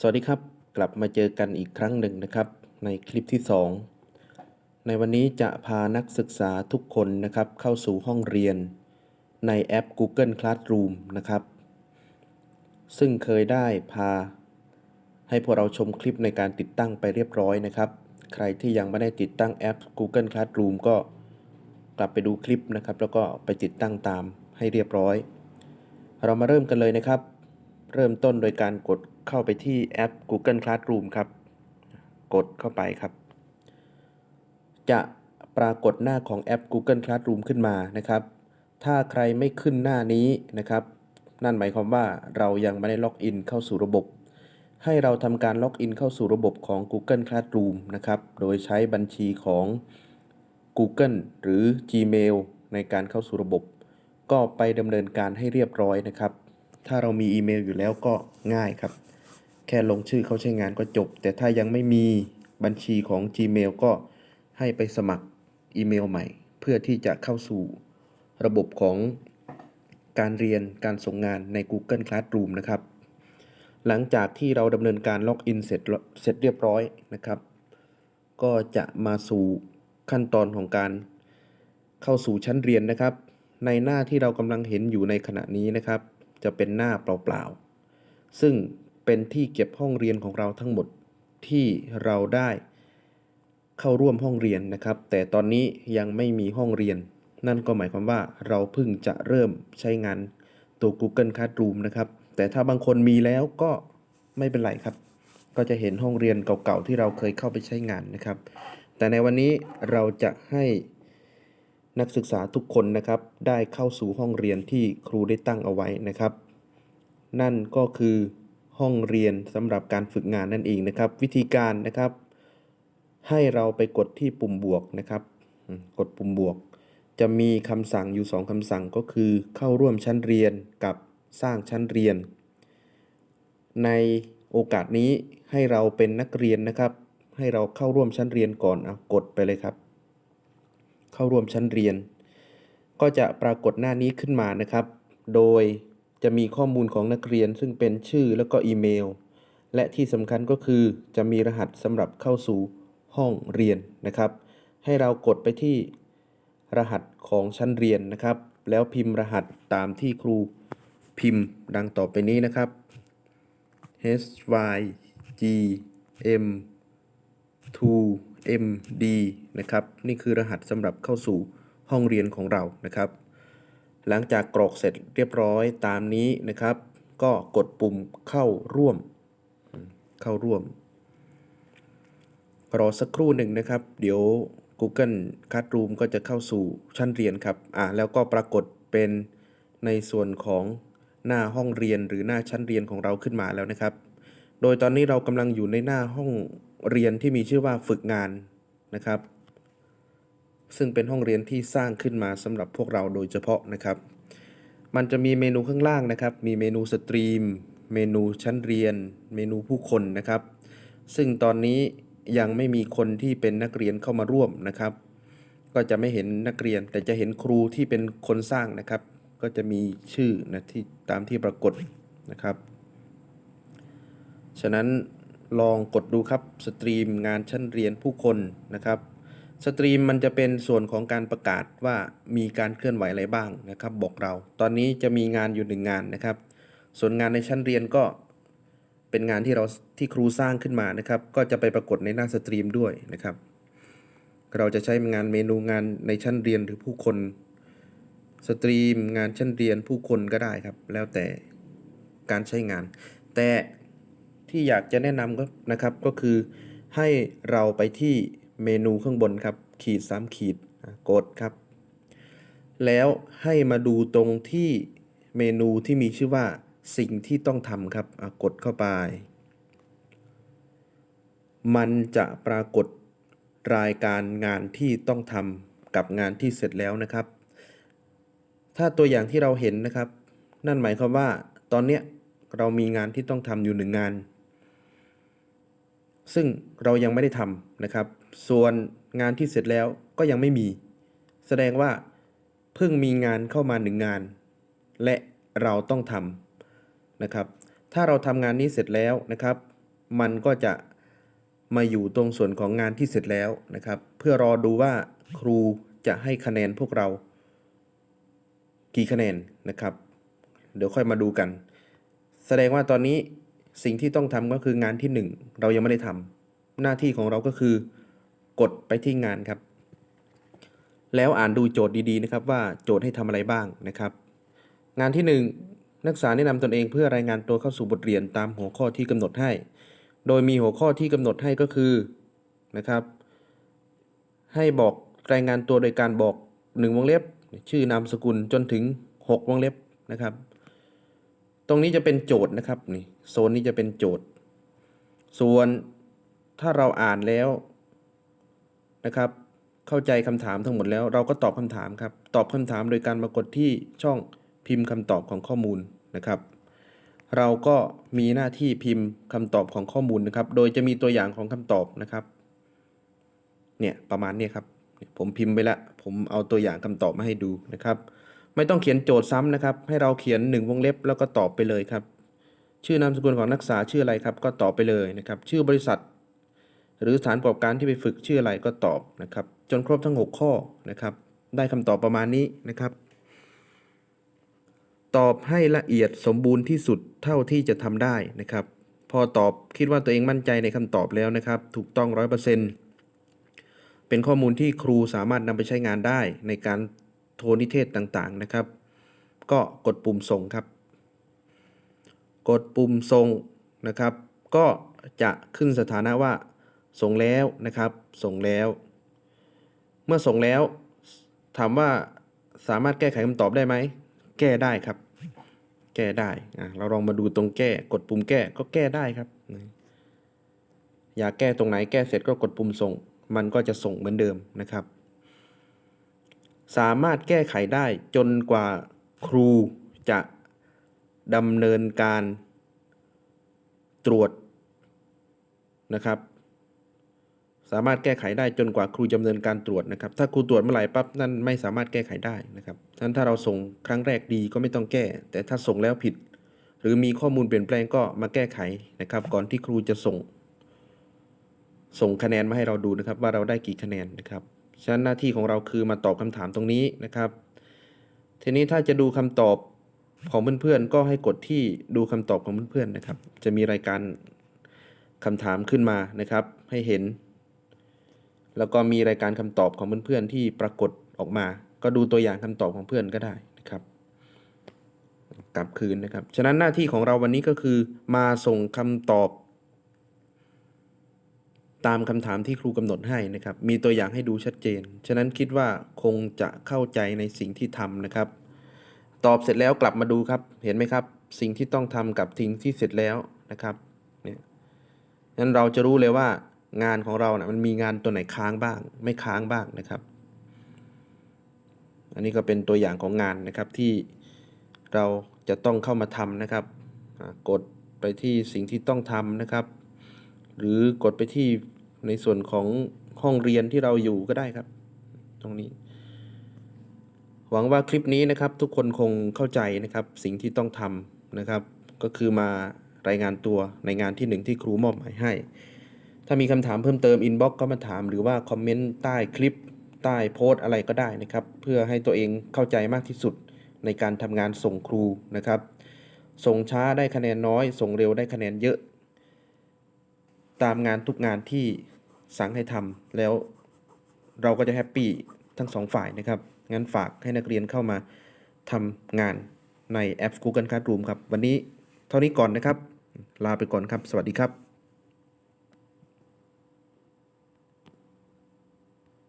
สวัสดีครับ กลับมาเจอกันอีกครั้งหนึ่งนะครับ ในคลิปที่ 2 ในวันนี้จะพานักศึกษาทุกคนนะครับ เข้าสู่ห้องเรียน ในแอป Google Classroom นะครับ ซึ่งเคยได้พา ให้พวกเราชมคลิปในการติดตั้งไปเรียบร้อยนะครับ ใครที่ยังไม่ได้ติดตั้งแอป Google Classroom ก็กลับไปดูคลิปนะครับ แล้วก็ไปติดตั้งตามให้เรียบร้อย เรามาเริ่มกันเลยนะครับ เริ่มต้นโดยการกด เข้าไปที่แอป Google Classroom ครับ กดเข้าไปครับ จะปรากฏหน้าของแอป Google Classroom ขึ้นมานะครับ ถ้าใครไม่ขึ้นหน้านี้นะครับ นั่นหมายความว่าเรายังไม่ได้ล็อกอินเข้าสู่ระบบ ให้เราทำการล็อกอินเข้าสู่ระบบของ Google Classroom นะครับ โดยใช้บัญชีของ Google หรือ Gmail ในการเข้าสู่ระบบ ก็ไปดำเนินการให้เรียบร้อยนะครับ ถ้าเรามีอีเมลอยู่แล้วก็ง่ายครับ แค่ลงชื่อเข้าใช้งานก็จบ แต่ถ้ายังไม่มีบัญชีของ Gmail ก็ให้ไปสมัครอีเมลใหม่ เพื่อที่จะเข้าสู่ระบบของการเรียนการส่งงานใน Google Classroom นะครับ หลังจากที่เราดำเนินการล็อกอินเสร็จเสร็จเรียบร้อยนะครับ ก็จะมาสู่ขั้นตอนของการเข้าสู่ชั้นเรียนนะครับ ในหน้าที่เรากำลังเห็นอยู่ในขณะนี้นะครับ จะเป็นหน้าเปล่าๆ ซึ่ง เป็นที่เก็บห้องเรียนของเราทั้งหมดที่เราได้เข้าร่วมห้องเรียนนะครับ แต่ตอนนี้ยังไม่มีห้องเรียน นั่นก็หมายความว่าเราเพิ่งจะเริ่มใช้งานตัว Google Classroom นะครับ แต่ถ้าบางคนมีแล้วก็ไม่เป็นไรครับ ก็จะเห็นห้องเรียนเก่าๆที่เราเคยเข้าไปใช้งานนะครับ แต่ในวันนี้เราจะให้นักศึกษาทุกคนนะครับ ได้เข้าสู่ห้องเรียนที่ครูได้ตั้งเอาไว้นะครับ นั่นก็คือ ห้องเรียนสำหรับการฝึกงานนั่นเองนะครับ วิธีการนะครับ ให้เราไปกดที่ปุ่มบวกนะครับ กดปุ่มบวก จะมีคำสั่งอยู่ 2คำสั่งก็คือ เข้าร่วมชั้นเรียนกับสร้างชั้นเรียน ในโอกาสนี้ให้เราเป็นนักเรียนนะครับ ให้เราเข้าร่วมชั้นเรียนก่อนเอากดไปเลยครับ เข้าร่วมชั้นเรียน ก็จะปรากฏหน้านี้ขึ้นมานะครับ โดย จะมีข้อมูลของนักเรียนซึ่งเป็นชื่อแล้วก็อีเมล และที่สำคัญก็คือจะมีรหัสสำหรับเข้าสู่ห้องเรียนนะครับ ให้เรากดไปที่รหัสของชั้นเรียนนะครับ แล้วพิมพ์รหัสตามที่ครูพิมพ์ดังต่อไปนี้นะครับ h y g m 2 MD นะครับ นี่คือรหัสสำหรับเข้าสู่ห้องเรียนของเรานะครับ หลังจากกรอกเสร็จเรียบร้อยตามนี้นะครับ ก็กดปุ่มเข้าร่วม เข้าร่วม รอสักครู่หนึ่งนะครับ เดี๋ยว Google Classroom ก็จะเข้าสู่ชั้นเรียนครับ อ่าแล้วก็ปรากฏเป็นในส่วนของหน้าห้องเรียนหรือหน้าชั้นเรียนของเราขึ้นมาแล้วนะครับ โดยตอนนี้เรากำลังอยู่ในหน้าห้องเรียนที่มีชื่อว่าฝึกงานนะครับ ซึ่งเป็นห้องเรียนที่สร้างขึ้นมาสำหรับพวกเราโดยเฉพาะนะครับ มันจะมีเมนูข้างล่างนะครับ มีเมนูสตรีม เมนูชั้นเรียน เมนูผู้คนนะครับ ซึ่งตอนนี้ยังไม่มีคนที่เป็นนักเรียนเข้ามาร่วมนะครับ ก็จะไม่เห็นนักเรียน แต่จะเห็นครูที่เป็นคนสร้างนะครับ ก็จะมีชื่อนะที่ตามที่ปรากฏนะครับ ฉะนั้นลองกดดูครับสตรีมงานชั้นเรียนผู้คนนะครับ สตรีมมันจะเป็นส่วนของการประกาศว่ามีการเคลื่อนไหวอะไรบ้างนะครับ บอกเรา ตอนนี้จะมีงานอยู่หนึ่งงานนะครับ ส่วนงานในชั้นเรียนก็เป็นงานที่เราที่ครูสร้างขึ้นมานะครับ ก็จะไปปรากฏในหน้าสตรีมด้วยนะครับ เราจะใช้งานเมนูงานในชั้นเรียนหรือผู้คน สตรีม งานชั้นเรียนผู้คนก็ได้ครับ แล้วแต่การใช้งาน แต่ที่อยากจะแนะนำก็นะครับก็คือให้เราไปที่ เมนูข้างบนครับ ขีดสามขีดกดครับ แล้วให้มาดูตรงที่เมนูที่มีชื่อว่าสิ่งที่ต้องทำครับกดเข้าไป มันจะปรากฏรายการงานที่ต้องทำกับงานที่เสร็จแล้วนะครับ ถ้าตัวอย่างที่เราเห็นนะครับ นั่นหมายความว่า ตอนเนี้ยเรามีงานที่ต้องทำอยู่หนึ่งงาน ซึ่งเรายังไม่ได้ทำนะครับ ส่วนงานที่เสร็จแล้วก็ยังไม่มี แสดงว่าเพิ่งมีงานเข้ามาหนึ่งงาน และเราต้องทำนะครับ ถ้าเราทำงานนี้เสร็จแล้วนะครับ มันก็จะมาอยู่ตรงส่วนของงานที่เสร็จแล้วนะครับ เพื่อรอดูว่าครูจะให้คะแนนพวกเรา กี่คะแนนนะครับ เดี๋ยวค่อยมาดูกัน แสดงว่าตอนนี้ สิ่งที่ต้องทำก็คืองานที่หนึ่งเรายังไม่ได้ทำหน้าที่ของเราก็คือกดไปที่งานครับ แล้วอ่านดูโจทย์ดีๆนะครับว่าโจทย์ให้ทำอะไรบ้างนะครับ งานที่หนึ่งนักศึกษาแนะนำตนเองเพื่อรายงานตัวเข้าสู่บทเรียนตามหัวข้อที่กำหนดให้ โดยมีหัวข้อที่กำหนดให้ก็คือนะครับ ให้บอกรายงานตัวโดยการบอกหนึ่งวงเล็บ ชื่อนามสกุลจนถึงหกวงเล็บนะครับ ตรงนี้จะเป็นโจทย์นะครับนี่โซนนี้จะเป็นโจทย์ ส่วนถ้าเราอ่านแล้วนะครับ เข้าใจคำถามทั้งหมดแล้ว เราก็ตอบคำถามครับ ตอบคำถามโดยการมากดที่ช่องพิมพ์คำตอบของข้อมูลนะครับ เราก็มีหน้าที่พิมพ์คำตอบของข้อมูลนะครับ โดยจะมีตัวอย่างของคำตอบนะครับ เนี่ยประมาณเนี้ยครับ ผมพิมพ์ไปแล้วผมเอาตัวอย่างคำตอบมาให้ดูนะครับ ไม่ต้องเขียนโจทย์ซ้ำนะครับ ให้เราเขียนหนึ่งวงเล็บแล้วก็ตอบไปเลยครับ ชื่อนามสกุลของนักศึกษาชื่ออะไรครับ ก็ตอบไปเลยนะครับ ชื่อบริษัท หรือสถานประกอบการที่ไปฝึกชื่ออะไรก็ตอบนะครับ จนครบทั้ง 6 ข้อนะครับ ได้คำตอบประมาณนี้นะครับ ตอบให้ละเอียดสมบูรณ์ที่สุดเท่าที่จะทำได้นะครับ พอตอบคิดว่าตัวเองมั่นใจในคำตอบแล้วนะครับ ถูกต้องร้อยเปอร์เซ็นเป็นข้อมูลที่ครูสามารถนำไปใช้งานได้ในการ โทรนิเทศต่างๆนะครับ ก็กดปุ่มส่งครับ กดปุ่มส่งนะครับ ก็จะขึ้นสถานะว่า ส่งแล้วนะครับ ส่งแล้ว เมื่อส่งแล้ว ถามว่าสามารถแก้ไขคำตอบได้ไหม แก้ได้ครับ แก้ได้อะเราลองมาดูตรงแก้ กดปุ่มแก้ก็แก้ได้ครับอยากแก้ตรงไหนแก้เสร็จก็กดปุ่มส่ง มันก็จะส่งเหมือนเดิมนะครับ สามารถแก้ไขได้จนกว่าครูจะดำเนินการตรวจนะครับ สามารถแก้ไขได้จนกว่าครูดำเนินการตรวจนะครับ ถ้าครูตรวจเมื่อไหร่ปั๊บนั่นไม่สามารถแก้ไขได้นะครับฉะนั้นถ้าเราส่งครั้งแรกดีก็ไม่ต้องแก้ แต่ถ้าส่งแล้วผิด หรือมีข้อมูลเปลี่ยนแปลงก็มาแก้ไขนะครับ ก่อนที่ครูจะส่ง ส่งคะแนนมาให้เราดูนะครับ ว่าเราได้กี่คะแนนนะครับ ฉะนั้นหน้าที่ของเราคือมาตอบคำถามตรงนี้นะครับ ทีนี้ถ้าจะดูคำตอบของเพื่อนๆก็ให้กดที่ดูคำตอบของเพื่อนๆนะครับ จะมีรายการคำถามขึ้นมานะครับ ให้เห็น แล้วก็มีรายการคำตอบของเพื่อนๆที่ปรากฏออกมา ก็ดูตัวอย่างคำตอบของเพื่อนก็ได้นะครับ กลับคืนนะครับ ฉะนั้นหน้าที่ของเราวันนี้ก็คือมาส่งคำตอบ ตามคำถามที่ครูกำหนดให้นะครับ มีตัวอย่างให้ดูชัดเจน ฉะนั้นคิดว่าคงจะเข้าใจในสิ่งที่ทำนะครับ ตอบเสร็จแล้วกลับมาดูครับ เห็นไหมครับ สิ่งที่ต้องทำกับทิ้งที่เสร็จแล้วนะครับ เนี่ยนั้นเราจะรู้เลยว่างานของเราเนะ่ะมันมีงานตัวไหนค้างบ้าง ไม่ค้างบ้างนะครับ อันนี้ก็เป็นตัวอย่างของงานนะครับที่เราจะต้องเข้ามาทำนะครับ กดไปที่สิ่งที่ต้องทำนะครับ หรือกดไปที่ ในส่วนของห้องเรียนที่เราอยู่ก็ได้ครับ ตรงนี้ หวังว่าคลิปนี้นะครับ ทุกคนคงเข้าใจนะครับ สิ่งที่ต้องทำนะครับ ก็คือมารายงานตัวในงานที่หนึ่งที่ครูมอบหมายให้ ถ้ามีคำถามเพิ่มเติมอินบ็อกก็มาถามหรือว่าคอมเมนต์ใต้คลิปใต้โพสอะไรก็ได้นะครับ เพื่อให้ตัวเองเข้าใจมากที่สุดในการทำงานส่งครูนะครับ ส่งช้าได้คะแนนน้อย ส่งเร็วได้คะแนนเยอะ ตามงานทุกงานที่สั่งให้ทำแล้วเราก็จะแฮปปี้ทั้งสองฝ่ายนะครับ งั้นฝากให้นักเรียนเข้ามาทำงานในแอป Google Classroom ครับ วันนี้เท่านี้ก่อนนะครับ ลาไปก่อนครับ สวัสดีครับ